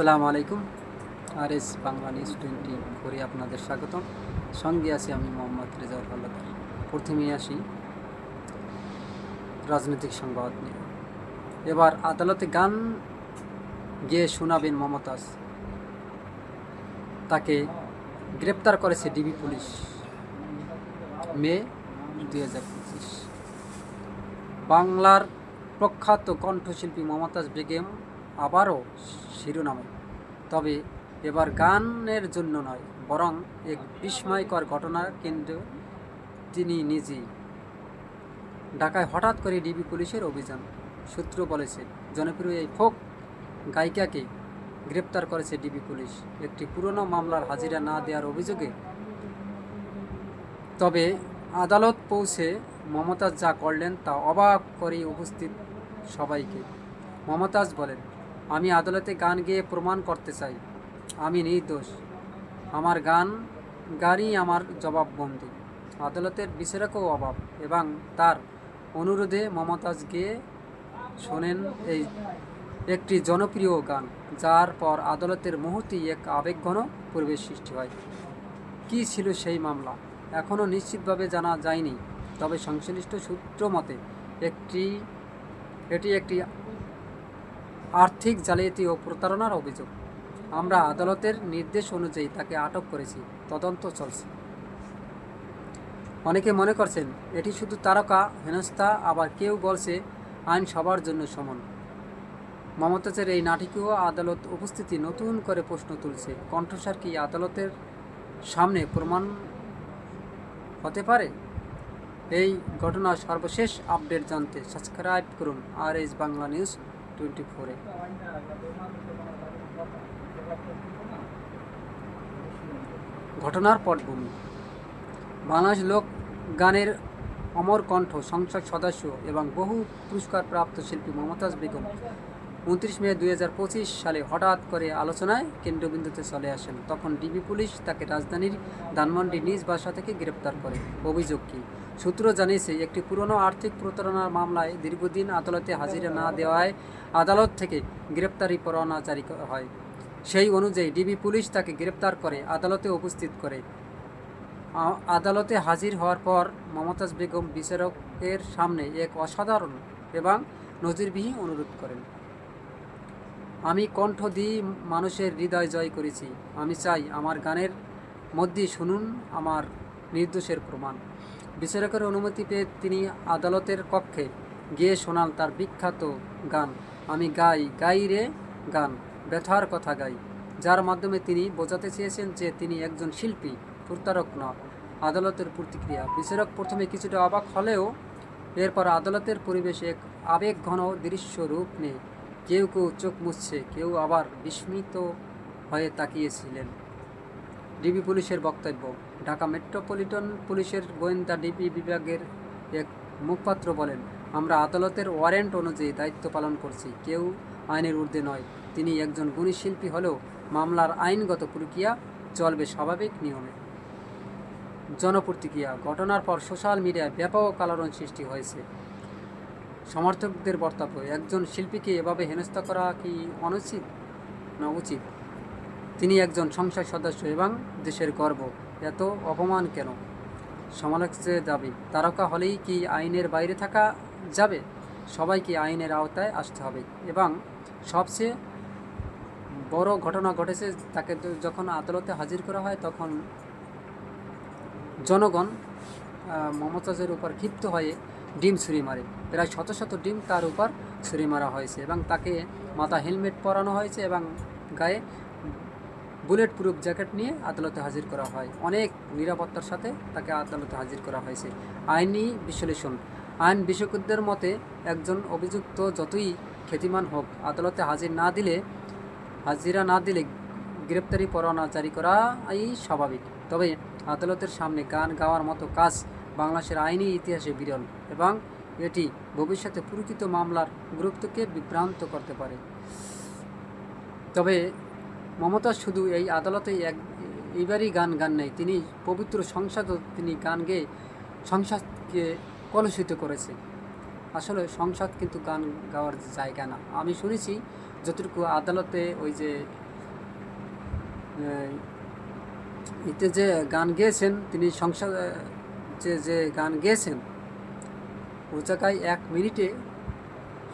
আসসালামু আলাইকুম। R S Bangla news twenty করে আপনাদের স্বাগতম। সঙ্গে আছি আমি মোহাম্মদ রেজাউল হাল্লাদার প্রথমেই আসি রাজনৈতিক সংবাদ নিয়ে। এবার আদালতে গান গিয়ে শোনাবেন মমতাজ। তাকে গ্রেপ্তার করেছে ডিবি পুলিশ মে দুই হাজার পঁচিশ। বাংলার প্রখ্যাত কণ্ঠশিল্পী মমতাজ বেগম আবারও শিরোনামে। তবে এবার গানের জন্য নয়, বরং এক বিস্ময়কর ঘটনার কেন্দ্রে তিনি নিজেই। ঢাকায় হঠাৎ করে ডিবি পুলিশের অভিযান, সূত্র বলেছে, জনপ্রিয় এই ফোক গায়িকাকে গ্রেপ্তার করেছে ডিবি পুলিশ। একটি পুরনো মামলার হাজিরা না দেওয়ার অভিযোগে তবে আদালত পৌঁছে মমতাজ যা করলেন তা অবাক করে উপস্থিত সবাইকে। মমতাজ বলেন আমি আদালতে গান গেয়ে প্রমাণ করতে চাই। আমি নির্দোষ। আমার গান গানই আমার জবাববন্দি। আদালতের বিচারকও অভাব এবং তার অনুরোধে মমতাজ গেয়ে শোনেন এই একটি জনপ্রিয় গান, যার পর আদালতের মুহূর্তেই এক আবেগঘন পরিবেশ সৃষ্টি হয়। কী ছিল সেই মামলা? এখনও নিশ্চিতভাবে জানা যায়নি। তবে সংশ্লিষ্ট সূত্র মতে, একটি, এটি একটি আর্থিক জালিয়াতি ও প্রতারণার অভিযোগ। আমরা আদালতের নির্দেশ অনুযায়ী তাকে আটক করেছি। তদন্ত চলছে। অনেকে মনে করছেন, এটি শুধু তারকা, হেনস্থা, আবার কেউ বলছে আইন সবার জন্য সমান। মমতাজের এই নাটকীয় আদালত উপস্থিতি নতুন করে প্রশ্ন তুলছে, কণ্ঠস্বর কি আদালতের সামনে প্রমাণ হতে পারে? এই ঘটনার সর্বশেষ আপডেট জানতে সাবস্ক্রাইব করুন R S Bangla news twenty ফোরে। ঘটনার পটভূমি। বাংলাদেশ লোক গানের অমর কণ্ঠ, সংসদ সদস্য এবং বহু পুরস্কারপ্রাপ্ত শিল্পী মমতাজ বেগম উনত্রিশ মে দুই হাজার পঁচিশ সালে হঠাৎ করে আলোচনায় কেন্দ্রবিন্দুতে চলে আসেন। তখন ডিবি পুলিশ তাকে রাজধানীর ধানমন্ডি নিজ বাসা থেকে গ্রেপ্তার করে। অভিযোগ কী? সূত্র জানিয়েছে, একটি পুরনো আর্থিক প্রতারণার মামলায় দীর্ঘদিন আদালতে হাজিরা না দেওয়ায় আদালত থেকে গ্রেপ্তারি পরোয়ানা জারি হয়। সেই অনুযায়ী ডিবি পুলিশ তাকে গ্রেপ্তার করে আদালতে উপস্থিত করে। আদালতে হাজির হওয়ার পর মমতাজ বেগম বিচারকের সামনে এক অসাধারণ এবং নজিরবিহীন অনুরোধ করেন। আমি কণ্ঠ দিয়ে মানুষের হৃদয় জয় করেছি। আমি চাই আমার গানের মধ্যে শুনুন আমার নির্দোষের প্রমাণ। বিচারকের অনুমতি পেয়ে তিনি আদালতের কক্ষে গিয়ে শোনান তার বিখ্যাত গান। আমি গাই গাই রে, গান, ব্যথার কথা গাই। যার মাধ্যমে তিনি বোঝাতে চেয়েছেন যে তিনি একজন শিল্পী, প্রতারক নয় আদালতের প্রতিক্রিয়া। বিচারক প্রথমে কিছুটা অবাক হলেও এরপর আদালতের পরিবেশে এক আবেগঘন দৃশ্য রূপ নেয় কেউ কেউ চোখ মুছছে, কেউ আবার বিস্মিত হয়ে তাকিয়েছিলেন। ডিবি পুলিশের বক্তব্য, ঢাকা মেট্রোপলিটন পুলিশের গোয়েন্দা ডিবি বিভাগের এক মুখপাত্র বলেন, আমরা আদালতের ওয়ারেন্ট অনুযায়ী দায়িত্ব পালন করছি, কেউ আইনের ঊর্ধ্বে নয়। তিনি একজন গুণী শিল্পী হলেও মামলার আইনগত প্রক্রিয়া চলবে স্বাভাবিক নিয়মে। জনপ্রতিক্রিয়া, ঘটনার পর সোশ্যাল মিডিয়ায় ব্যাপক আলোড়ন সৃষ্টি হয়েছে। সমর্থকদের বক্তব্য, একজন শিল্পীকে এভাবে হেনস্থা করা কি অনুচিত? না, উচিত। তিনি একজন সংসদ সদস্য এবং দেশের গর্ব। এত অপমান কেন? সমালোচকের দাবি, তারকা হলেই কি আইনের বাইরে থাকা যাবে? সবাইকে আইনের আওতায় আসতে হবে এবং সবচেয়ে বড় ঘটনা ঘটেছে তাকে যখন আদালতে হাজির করা হয় তখন জনগণ মমতাজের উপর ক্ষিপ্ত হয়ে ডিম ছুরি মারে। প্রায় শত শত ডিম তার উপর ছুরি মারা হয়েছে এবং তাকে মাথা হেলমেট পরানো হয়েছে এবং গায়ে বুলেট প্রুফ জ্যাকেট নিয়ে আদালতে হাজির করা হয়। অনেক নিরাপত্তার সাথে তাকে আদালতে হাজির করা হয়েছে। আইনি বিশ্লেষণ। আইন বিশেষজ্ঞদের মতে, একজন অভিযুক্ত যতই খ্যাতিমান হোক, আদালতে হাজির না দিলে, হাজিরা না দিলে গ্রেপ্তারি পরোয়ানা জারি করাই স্বাভাবিক। তবে আদালতের সামনে গান গাওয়ার মতো কাজ বাংলাদেশের আইনি ইতিহাসে বিরল এবং এটি ভবিষ্যতে প্রকৃত মামলার গুরুত্বকে বিভ্রান্ত করতে পারে। তবে মমতা শুধু এই আদালতে এক, এইবারই গান গান নেই, তিনি পবিত্র সংসদও তিনি গান গেয়ে সংসদকে কলুষিত করেছে। আসলে সংসদ কিন্তু গান গাওয়ার জায়গা না। আমি শুনেছি যতটুকু আদালতে ওই যে এতে যে গান গেয়েছেন, তিনি সংসার যে যে গান গেয়েছেন ওই জায়গায় এক মিনিটে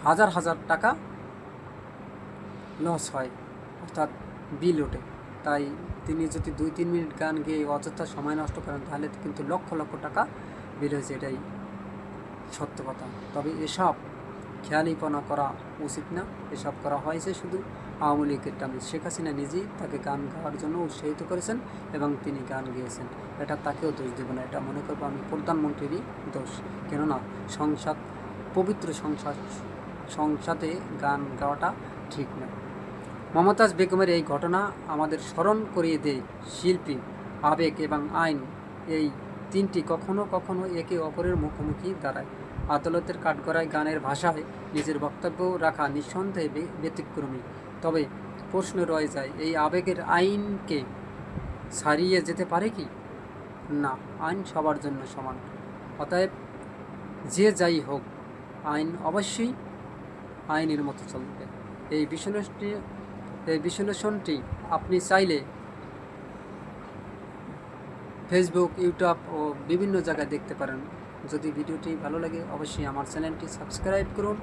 হাজার হাজার টাকা লস হয়, অর্থাৎ বিল ওঠে। তাই তিনি যদি দুই, তিন মিনিট গান গেয়ে অযথা সময় নষ্ট করেন, তাহলে কিন্তু লক্ষ লক্ষ টাকা বিল হয়েছে, এটাই সত্য কথা। তবে এসব খেয়ালিপনা করা উচিত না। এসব করা হয়েছে শুধু আওয়ামী লীগের টানে। শেখ হাসিনা নিজেই তাকে গান গাওয়ার জন্য উৎসাহিত করেছেন এবং তিনি গান গেয়েছেন। এটা তাকেও দোষ দেব না, এটা মনে করব আমি প্রধানমন্ত্রীরই দোষ। কেননা সংসদ, পবিত্র সংসদ, সংসদে গান গাওয়াটা ঠিক না। মমতাজ বেগমের এই ঘটনা আমাদের স্মরণ করিয়ে দেয় শিল্পী, আবেগ এবং আইন। এই তিনটি কখনো কখনো একে অপরের মুখোমুখি দাঁড়ায়। আদালতের কাঠগড়ায় গানের ভাষায় নিজের বক্তব্য রাখা নিঃসন্দেহে ব্যতিক্রমী। তবে প্রশ্ন রয়ে যায়, এই আবেগের আইনকে ছাড়িয়ে যেতে পারে কি? না, আইন সবার জন্য সমান। অতএব যে যাই হোক, আইন অবশ্যই আইনের মতো চলবে। এই বিশ্লেষণটি এই বিশ্লেষণটি আপনি চাইলে ফেসবুক ইউটিউব ও বিভিন্ন জায়গায় দেখতে পারেন। যদি ভিডিওটি ভালো লাগে, অবশ্যই আমার চ্যানেলটি সাবস্ক্রাইব করুন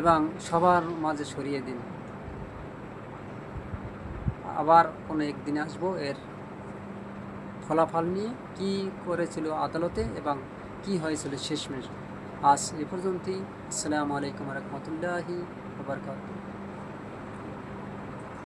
এবং সবার মাঝে সরিয়ে দিন। আবার কোনো একদিন আসব এর ফলাফল নিয়ে কি করেছিল আদালতে এবং কি হয়েছিল শেষমেশ। আজ এ পর্যন্তই। আসসালামু আলাইকুম রহমতুল্লাহি বারকাত